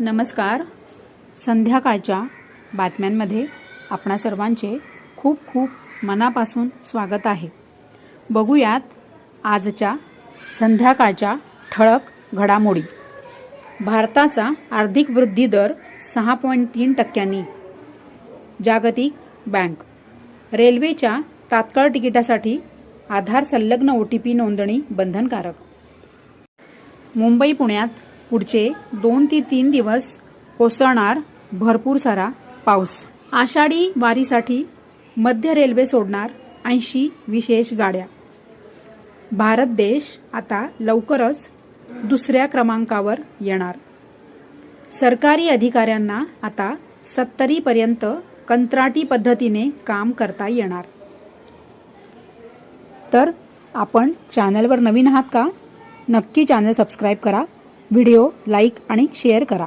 नमस्कार. संध्याकाळच्या बातम्यांमध्ये आपणा सर्वांचे खूप खूप मनापासून स्वागत आहे. बघूयात आजच्या संध्याकाळच्या ठळक घडामोडी. भारताचा आर्थिक वृद्धी दर सहा पॉईंट तीन टक्क्यांनी. जागतिक बँक. रेल्वेच्या तात्काळ तिकिटासाठी आधार संलग्न ओ टी पी नोंदणी बंधनकारक. मुंबई पुण्यात पुढचे दोन ते तीन दिवस कोसळणार भरपूर सारा पाऊस. आषाढी वारीसाठी मध्य रेल्वे सोडणार ऐंशी विशेष गाड्या. भारत देश आता लवकरच दुसऱ्या क्रमांकावर येणार. सरकारी अधिकाऱ्यांना आता सत्तरीपर्यंत कंत्राटी पद्धतीने काम करता येणार. तर आपण चॅनलवर नवीन आहात का? नक्की चॅनल सबस्क्राईब करा. व्हिडिओ लाईक आणि शेअर करा.